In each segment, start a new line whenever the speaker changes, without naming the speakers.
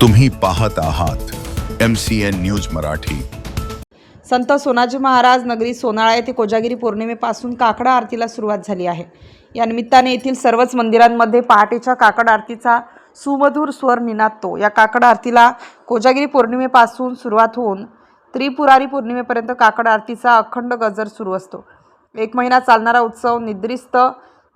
तुम्ही पाहत आहात M C N news Marathi.
Sant Sonaji Maharaj नगरी सोनाळा येथे कोजागिरी पौर्णिमेपासून काकडा आरतीला सुरुवात झाली आहे. या निमित्ताने येथील सर्वच मंदिरांमध्ये पहाटेच्या काकड आरतीचा सुमधुर स्वर निनादतो. या काकड आरतीला कोजागिरी पौर्णिमेपासून सुरुवात होऊन त्रिपुरारी पौर्णिमेपर्यंत काकड आरतीचा अखंड गजर सुरू असतो. एक महिना चालणारा उत्सव निद्रिस्त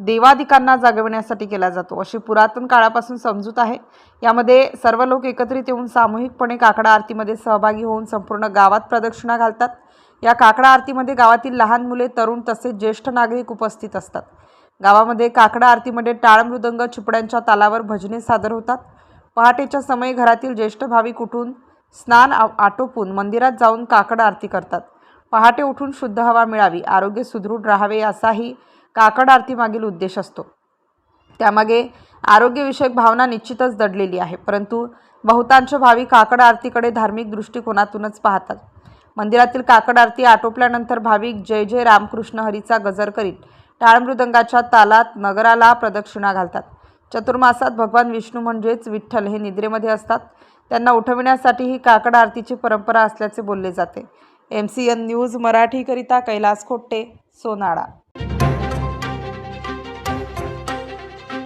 देवादिकांना जागविण्यासाठी केला जातो. अशी पुरातन काळापासून समजूत आहे. यामध्ये सर्व लोक एकत्रित येऊन सामूहिकपणे काकडा आरतीमध्ये सहभागी होऊन संपूर्ण गावात प्रदक्षिणा घालतात. या काकडा आरतीमध्ये गावातील लहान मुले तरुण तसेच ज्येष्ठ नागरिक उपस्थित असतात. गावामध्ये काकडा आरतीमध्ये टाळ मृदंग चिपड्यांच्या तालावर भजने सादर होतात. पहाटेच्या समयी घरातील ज्येष्ठ भाविक उठून स्नान आ- आटोपून मंदिरात जाऊन काकड आरती करतात. पहाटे उठून शुद्ध हवा मिळावी आरोग्य सुदृढ राहावे असाही काकड आरतीमागील उद्देश असतो. त्यामागे आरोग्यविषयक भावना निश्चितच दडलेली आहे परंतु बहुतांश भाविक काकड आरतीकडे धार्मिक दृष्टिकोनातूनच पाहतात. मंदिरातील काकड आरती आटोपल्यानंतर भाविक जय जय रामकृष्ण हरीचा गजर करीत टाळमृदंगाच्या तालात नगराला प्रदक्षिणा घालतात. चतुर्मासात भगवान विष्णू म्हणजेच विठ्ठल हे निद्रेमध्ये असतात. त्यांना उठविण्यासाठी ही काकड आरतीची परंपरा असल्याचे बोलले जाते. एम सी एन न्यूज मराठीकरिता कैलास खोट्टे सोनाळा.